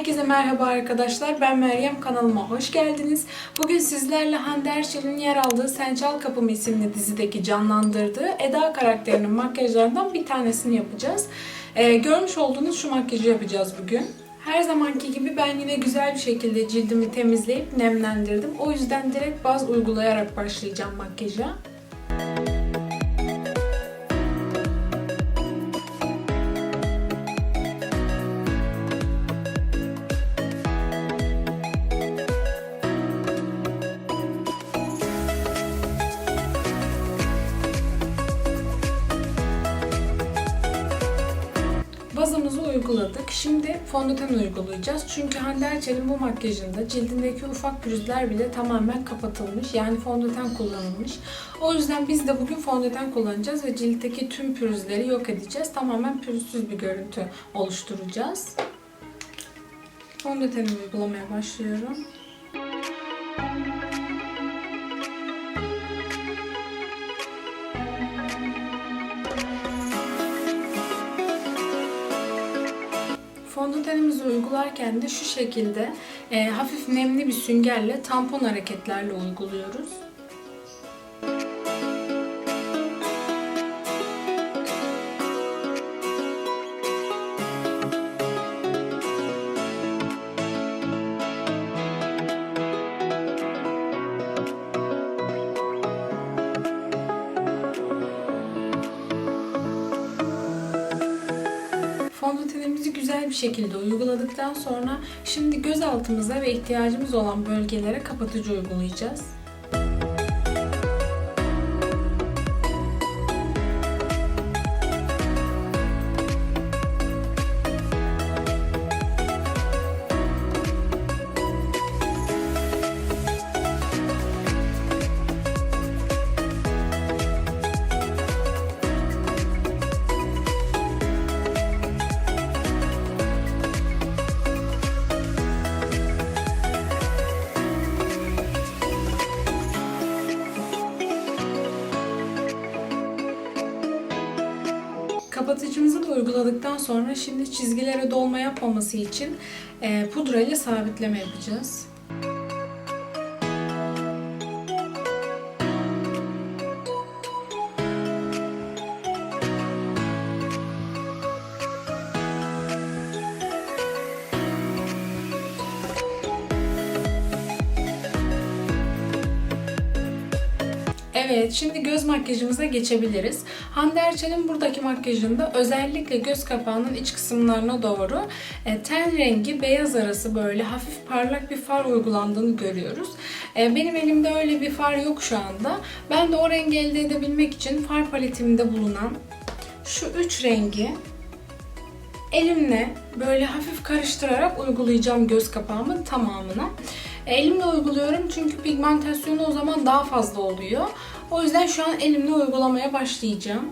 Herkese merhaba arkadaşlar. Ben Meryem. Kanalıma hoş geldiniz. Bugün sizlerle Hande Erçel'in yer aldığı Sen Çal Kapımı isimli dizideki canlandırdığı Eda karakterinin makyajlarından bir tanesini yapacağız. Ee, görmüş olduğunuz şu makyajı yapacağız bugün. Her zamanki gibi ben yine güzel bir şekilde cildimi temizleyip nemlendirdim. O yüzden direkt baz uygulayarak başlayacağım makyaja. Şimdi fondöten uygulayacağız. Çünkü Hande Erçel'in bu makyajında cildindeki ufak pürüzler bile tamamen kapatılmış. Yani fondöten kullanılmış. O yüzden biz de bugün fondöten kullanacağız ve ciltteki tüm pürüzleri yok edeceğiz. Tamamen pürüzsüz bir görüntü oluşturacağız. Fondötenimi uygulamaya başlıyorum. Fondötenimizi uygularken de şu şekilde e, hafif nemli bir süngerle tampon hareketlerle uyguluyoruz. Güzel bir şekilde uyguladıktan sonra şimdi göz altımıza ve ihtiyacımız olan bölgelere kapatıcı uygulayacağız. Uyguladıktan sonra şimdi çizgilere dolma yapmaması için pudra ile sabitleme yapacağız. Evet, şimdi göz makyajımıza geçebiliriz. Hande Erçel'in buradaki makyajında özellikle göz kapağının iç kısımlarına doğru e, ten rengi beyaz arası böyle hafif parlak bir far uygulandığını görüyoruz. E, benim elimde öyle bir far yok şu anda. Ben de o rengi elde edebilmek için far paletimde bulunan şu üç rengi elimle böyle hafif karıştırarak uygulayacağım göz kapağımın tamamına. Elimle uyguluyorum çünkü pigmentasyonu o zaman daha fazla oluyor. O yüzden şu an elimle uygulamaya başlayacağım.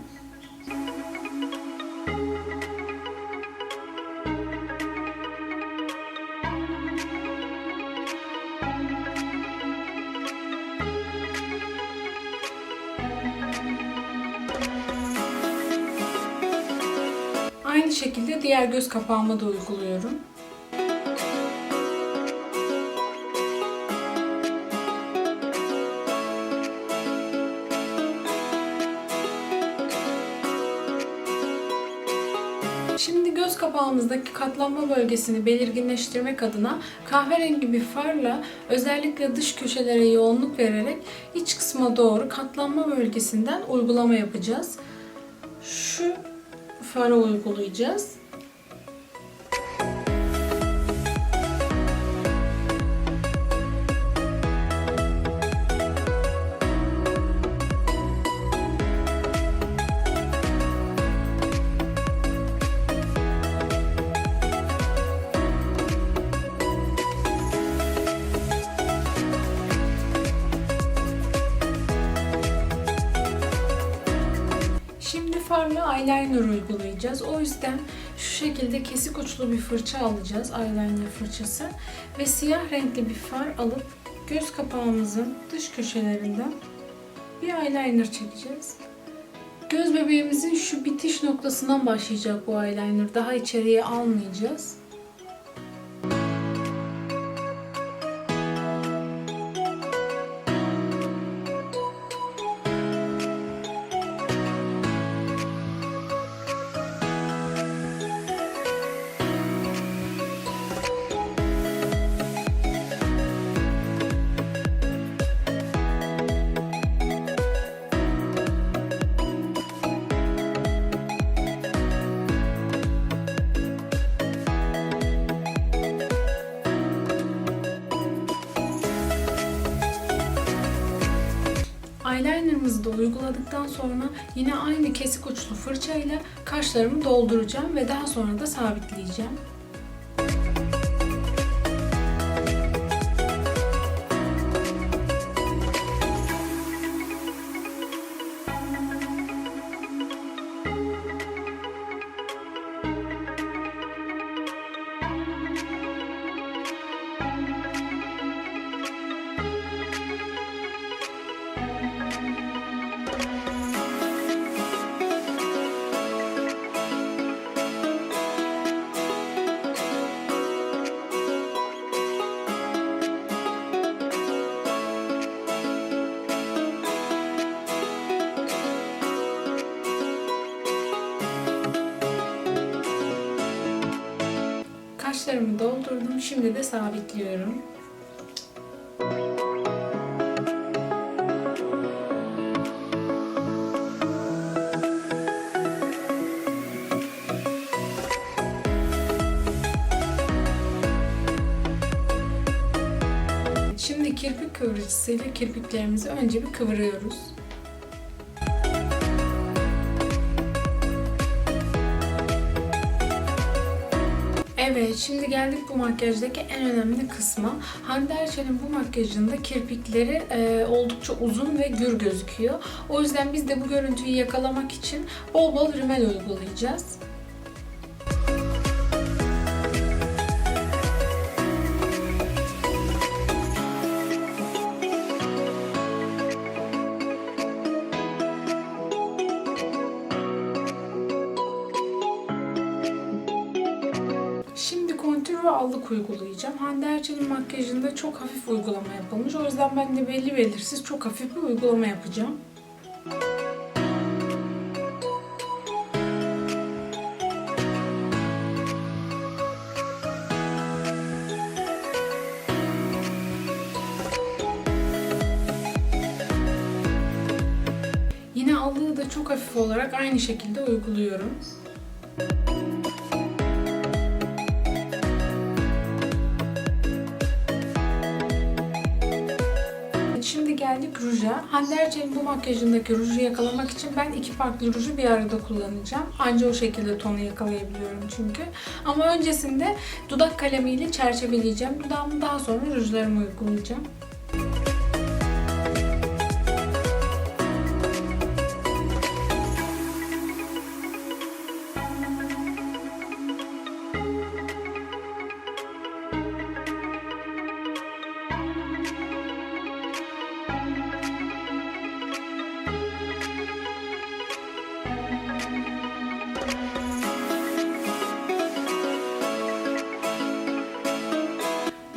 Aynı şekilde diğer göz kapağıma da uyguluyorum. Şimdi göz kapağımızdaki katlanma bölgesini belirginleştirmek adına kahverengi bir farla özellikle dış köşelere yoğunluk vererek iç kısma doğru katlanma bölgesinden uygulama yapacağız. Şu fara uygulayacağız. Eyeliner uygulayacağız. O yüzden şu şekilde kesik uçlu bir fırça alacağız. Eyeliner fırçası. Ve siyah renkli bir far alıp göz kapağımızın dış köşelerinden bir eyeliner çekeceğiz. Göz bebeğimizin şu bitiş noktasından başlayacak bu eyeliner. Daha içeriye almayacağız. Eyelinerımızı da uyguladıktan sonra yine aynı kesik uçlu fırçayla kaşlarımı dolduracağım ve daha sonra da sabitleyeceğim. Kaşlarımı doldurdum. Şimdi de sabitliyorum. Şimdi kirpik kıvırıcısıyla kirpiklerimizi önce bir kıvırıyoruz. Şimdi geldik bu makyajdaki en önemli kısma. Hande Erçel'in bu makyajında kirpikleri e, oldukça uzun ve gür gözüküyor. O yüzden biz de bu görüntüyü yakalamak için bol bol rimel uygulayacağız. Allık uygulayacağım. Hande Erçel'in makyajında çok hafif uygulama yapılmış. O yüzden ben de belli belirsiz çok hafif bir uygulama yapacağım. Yine allığı da çok hafif olarak aynı şekilde uyguluyorum. Şimdi geldik ruja. Hande Erçel'in bu makyajındaki ruju yakalamak için ben iki farklı ruju bir arada kullanacağım. Anca o şekilde tonu yakalayabiliyorum çünkü. Ama öncesinde dudak kalemiyle çerçeveleyeceğim. Dudağımı daha sonra rujlarımı uygulayacağım.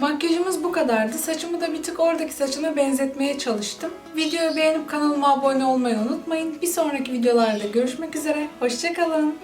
Makyajımız bu kadardı. Saçımı da bir tık oradaki saçına benzetmeye çalıştım. Videoyu beğenip kanalıma abone olmayı unutmayın. Bir sonraki videolarda görüşmek üzere. Hoşçakalın.